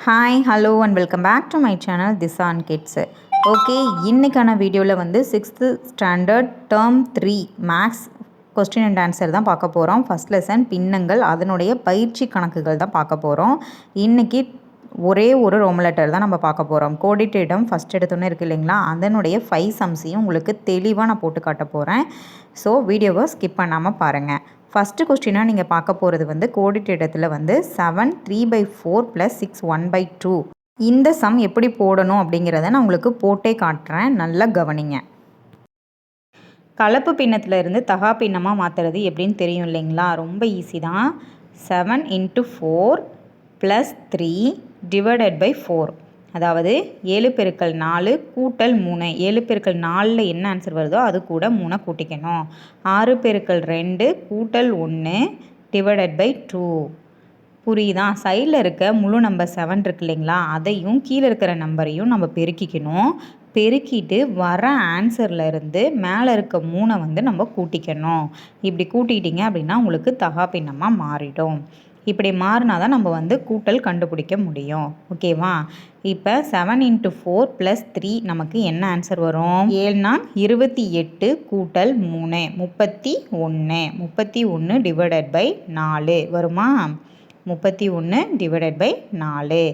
Hi hello and welcome back to my channel திசான் kids okay இன்றைக்கான வீடியோவில் வந்து sixth standard term three maths question and answer தான் பார்க்க போகிறோம் ஃபஸ்ட் லெசன் பின்னங்கள் அதனுடைய பயிற்சி கணக்குகள் தான் பார்க்க போகிறோம் இன்றைக்கி ஒரே ஒரு ரோம் லெட்டர் தான் நம்ம பார்க்க போகிறோம் கோடிட்டேடம் ஃபஸ்ட் எடுத்தோன்னே இருக்குது இல்லைங்களா? அதனுடைய ஃபைவ் சம்ஸையும் உங்களுக்கு தெளிவாக நான் போட்டு காட்ட போகிறேன் ஸோ வீடியோவை ஸ்கிப் பண்ணாமல் பாருங்கள் ஃபஸ்ட்டு கொஸ்டினாக நீங்கள் பார்க்க போகிறது வந்து கோடிட்ட இடத்துல வந்து seven three by four plus six one by two இந்த சம் எப்படி போடணும் அப்படிங்கிறத நான் உங்களுக்கு போட்டே காட்டுறேன். நல்லா கவனிங்க. கலப்பு பின்னத்தில் இருந்து தகா பின்னமாக மாற்றுறது எப்படின்னு தெரியும் இல்லைங்களா? ரொம்ப ஈஸி தான். Seven into four plus three divided by four அதாவது ஏழு பெருக்கல் நாலு கூட்டல் மூணு. ஏழு பெருக்கள் நாலில் என்ன ஆன்சர் வருதோ அது கூட மூணை கூட்டிக்கணும். ஆறு பெருக்கள் ரெண்டு கூட்டல் ஒன்று டிவைடட் பை டூ புரியுதா? சைடில் இருக்க முழு நம்பர் செவன் இருக்கு இல்லைங்களா? அதையும் கீழே இருக்கிற நம்பரையும் நம்ம பெருக்கிக்கணும். பெருக்கிட்டு வர ஆன்சரில் இருந்து மேலே இருக்க மூணை வந்து நம்ம கூட்டிக்கணும். இப்படி கூட்டிக்கிட்டிங்க அப்படின்னா உங்களுக்கு தகாபின்னமாக மாறிடும். இப்படி மாறினா தான் நம்ம வந்து கூட்டல் கண்டுபிடிக்க முடியும். ஓகேவா இப்போ seven into four plus three நமக்கு என்ன ஆன்சர் வரும்? ஏழுனா இருபத்தி எட்டு கூட்டல் மூணு முப்பத்தி ஒன்று முப்பத்தி ஒன்று டிவைடட் பை நாலு. வருமா? முப்பத்தி ஒன்று டிவைடட் பை நாலு.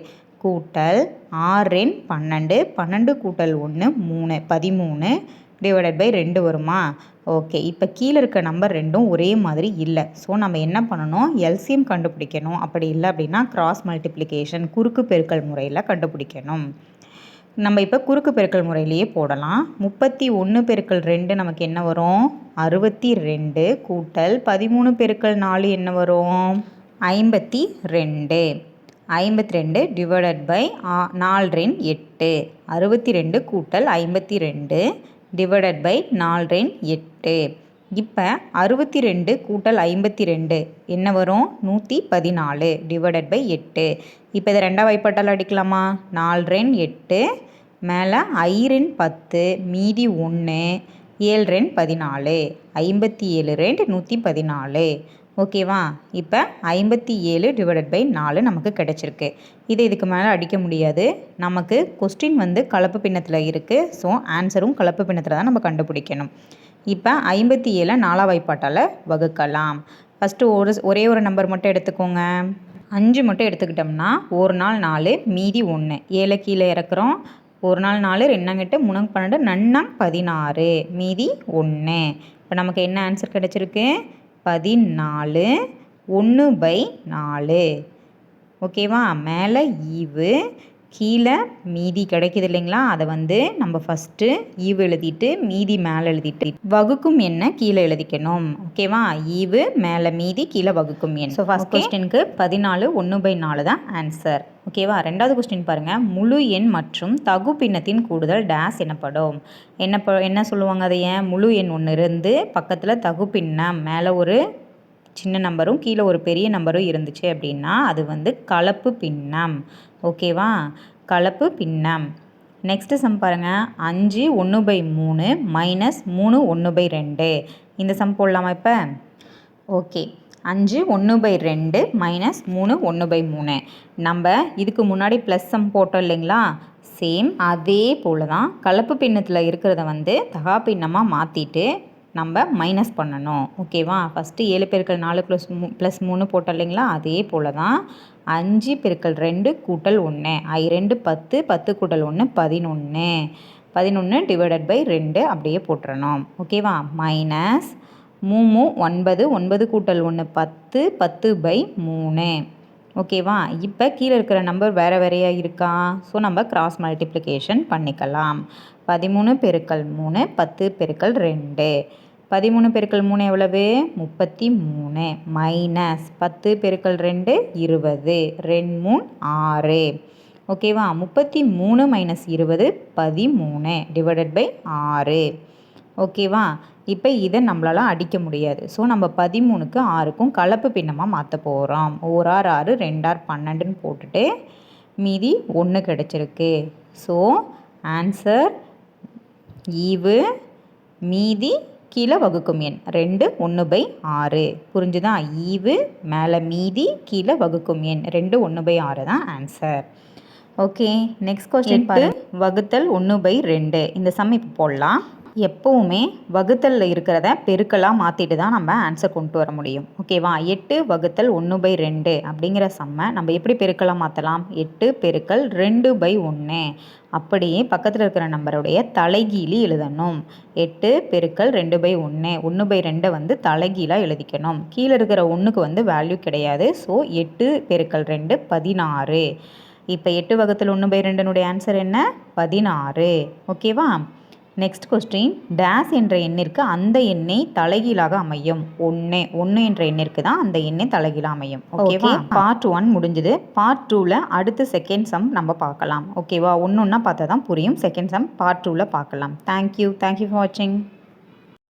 கூட்டல் ஆறு பன்னெண்டு பன்னெண்டு கூட்டல் ஒன்று மூணு பதிமூணு டிவைடட் பை ரெண்டு வருமா? ஓகே இப்போ கீழே இருக்க நம்பர் ரெண்டும் ஒரே மாதிரி இல்லை. ஸோ நம்ம என்ன பண்ணணும்? எல்சிஎம் கண்டுபிடிக்கணும். அப்படி இல்லை அப்படின்னா கிராஸ் மல்டிப்ளிகேஷன் குறுக்கு பெருக்கல் முறையில் கண்டுபிடிக்கணும். நம்ம இப்போ குறுக்கு பெருக்கல் முறையிலேயே போடலாம். முப்பத்தி ஒன்று பெருக்கல் ரெண்டு நமக்கு என்ன வரும்? அறுபத்தி ரெண்டு கூட்டல் பதிமூணு பெருக்கல் நாலு என்ன வரும்? ஐம்பத்தி ரெண்டு. ஐம்பத்தி ரெண்டு டிவைடட் பை நாலு ரெண்டு எட்டு. அறுபத்தி ரெண்டு கூட்டல் ஐம்பத்தி ரெண்டு. டிவைடட் பை நாலு எட்டு. இப்போ அறுபத்தி ரெண்டு கூட்டல் ஐம்பத்தி ரெண்டு என்ன வரும்? நூற்றி பதினாலு டிவைடட் பை எட்டு. இப்போ இதை ரெண்டாக வைப்பட்டால் அடிக்கலாமா? நாலு ரென் எட்டு மேலே ஐரென் பத்து மீதி ஒன்று ஏழு ரெண்டு பதினாலு ஐம்பத்தி ஏழு ரெண்டு நூற்றி பதினாலு. ஓகேவா? இப்போ ஐம்பத்தி ஏழு டிவைடட் பை நாலு நமக்கு கிடச்சிருக்கு. இது இதுக்கு மேலே அடிக்க முடியாது. நமக்கு கொஸ்டின் வந்து கலப்பு பின்னத்தில் இருக்குது ஸோ ஆன்சரும் கலப்பு பின்னத்தில் தான் நம்ம கண்டுபிடிக்கணும். இப்போ ஐம்பத்தி ஏழை நாலா வாய்ப்பாட்டால் வகுக்கலாம். ஃபஸ்ட்டு ஒரு ஒரே ஒரு நம்பர் மட்டும் எடுத்துக்கோங்க. அஞ்சு மட்டும் எடுத்துக்கிட்டோம்னா ஒரு நாள் நாலு மீதி ஒன்று ஏழை கீழே இறக்குறோம். ஒரு நாள் நாலு ரெண்டாங்கிட்ட மூணாங்க பன்னெண்டு நன்னாங் பதினாறு. மீதி ஒன்று இப்போ நமக்கு என்ன ஆன்சர் கிடச்சிருக்கு? பதினாலு ஒன்று பை நாலு. ஓகேவா மேலே ஈவு கீழே மீதி கிடைக்கிது இல்லைங்களா? அதை வந்து நம்ம ஃபஸ்ட்டு ஈவு எழுதிட்டு மீதி மேலே எழுதிட்டு வகுக்கும் என்ன கீழே எழுதிக்கணும். ஓகேவா ஈவு மேலே மீதி கீழே வகுக்கும் எண். ஸோ ஃபஸ்ட் கொஸ்டினுக்கு பதினாலு ஒன்று பை நாலு தான் ஆன்சர் ஓகேவா? ரெண்டாவது கொஸ்டின் பாருங்கள் முழு எண் மற்றும் தகு பின்னத்தின் கூடுதல் டேஸ் எனப்படும். என்ன என்ன சொல்லுவாங்க அதை ஏன்? முழு எண் ஒன்று இருந்து பக்கத்தில் தகு பின்னம். மேலே ஒரு சின்ன நம்பரும் கீழே ஒரு பெரிய நம்பரும் இருந்துச்சு அப்படின்னா அது வந்து கலப்பு பின்னம். ஓகேவா? கலப்பு பின்னம். நெக்ஸ்ட்டு சம் பாருங்கள் அஞ்சு ஒன்று பை மூணு மைனஸ் மூணு ஒன்று பை ரெண்டு. இந்த சம் போடலாமா இப்போ? ஓகே. அஞ்சு ஒன்று பை ரெண்டு மைனஸ் மூணு ஒன்று பை மூணு. நம்ம இதுக்கு முன்னாடி ப்ளஸ் சம் போட்டோம் இல்லைங்களா? சேம் அதே போல் தான் கலப்பு பின்னத்தில் இருக்கிறத வந்து தகா பின்னமாக மாற்றிட்டு நம்ம மைனஸ் பண்ணணும். ஓகேவா ஃபஸ்ட்டு ஏழு பெருக்கள் நாலு ப்ளஸ் மூ ப்ளஸ் மூணு போட்டோம் இல்லைங்களா? அதே போல் தான் அஞ்சு பெருக்கள் ரெண்டு கூட்டல் ஒன்று ஐ ரெண்டு பத்து பத்து கூட்டல் ஒன்று பதினொன்று பதினொன்று டிவைடட் பை ரெண்டு அப்படியே போட்டுறணும். ஓகேவா மைனஸ் மூணு ஒன்பது ஒன்பது கூட்டல் ஒன்று பத்து பத்து பை மூணு. ஓகேவா? இப்போ கீழே இருக்கிற நம்பர் வேறு வேறையாக இருக்கா? ஸோ நம்ம கிராஸ் மல்டிப்ளிகேஷன் பண்ணிக்கலாம். பதிமூணு பெருக்கல் மூணு பத்து பெருக்கல் ரெண்டு. பதிமூணு பெருக்கல் மூணு எவ்வளவு? முப்பத்தி மூணு. மைனஸ் பத்து பெருக்கல் ரெண்டு இருபது. ரெண்டு மூணு ஆறு. ஓகேவா? முப்பத்தி மூணு மைனஸ் இருபது பதிமூணு டிவைடட் பை ஆறு. ஓகேவா? இப்போ இதை நம்மளால் அடிக்க முடியாது. ஸோ நம்ம பதிமூணுக்கு ஆறுக்கும் கலப்பு பின்னமாக மாற்ற போகிறோம் ஓராறு ஆறு ரெண்டாறு பன்னெண்டுன்னு போட்டுட்டு மீதி ஒன்று கிடச்சிருக்கு. ஸோ ஆன்சர் ஈவு மீதி கீழே வகுக்கும் எண். ரெண்டு ஒன்று பை ஆறு. புரிஞ்சுதா? ஈவு மேலே மீதி கீழே வகுக்கும் எண். ரெண்டு ஒன்று பை ஆறு தான் ஆன்சர் ஓகே நெக்ஸ்ட் கொஸ்டின் பாரு வகுத்தல் ஒன்று பை ரெண்டு. இந்த சம் இப்போ போடலாம். எப்போவுமே வகுத்தலில் இருக்கிறத பெருக்கலாக மாற்றிட்டு தான் நம்ம ஆன்சர் கொண்டு வர முடியும். ஓகேவா எட்டு வகுத்தல் ஒன்று பை ரெண்டு அப்படிங்கிற சம்மை நம்ம எப்படி பெருக்கலாக மாற்றலாம் எட்டு பெருக்கல் ரெண்டு பை ஒன்று அப்படியே பக்கத்தில் இருக்கிற நம்பருடைய தலைகீழி எழுதணும். எட்டு பெருக்கல் ரெண்டு பை ஒன்று ஒன்று பை ரெண்டை வந்து தலைகீழாக எழுதிக்கணும். கீழே இருக்கிற ஒன்றுக்கு வந்து வேல்யூ கிடையாது. ஸோ எட்டு பெருக்கல் ரெண்டு பதினாறு. இப்போ எட்டு வகுத்தல் ஒன்று பை ரெண்டுனுடைய ஆன்சர் என்ன? பதினாறு. ஓகேவா நெக்ஸ்ட் கொஸ்டின் டேஸ் என்ற எண்ணிற்கு அந்த எண்ணை தலைகீழாக அமையும். ஒன்று ஒன்று என்ற எண்ணிற்கு தான் அந்த எண்ணை தலைகீழாக அமையும். ஓகேவா பார்ட் ஒன் முடிஞ்சது. பார்ட் டூவில் அடுத்து செகண்ட் சம் நம்ம பார்க்கலாம். ஓகேவா ஒன்று ஒன்றா பார்த்தா தான் புரியும். செகண்ட் சம் பார்ட் டூவில் பார்க்கலாம். தேங்க்யூ தேங்க்யூ ஃபார் வாட்சிங்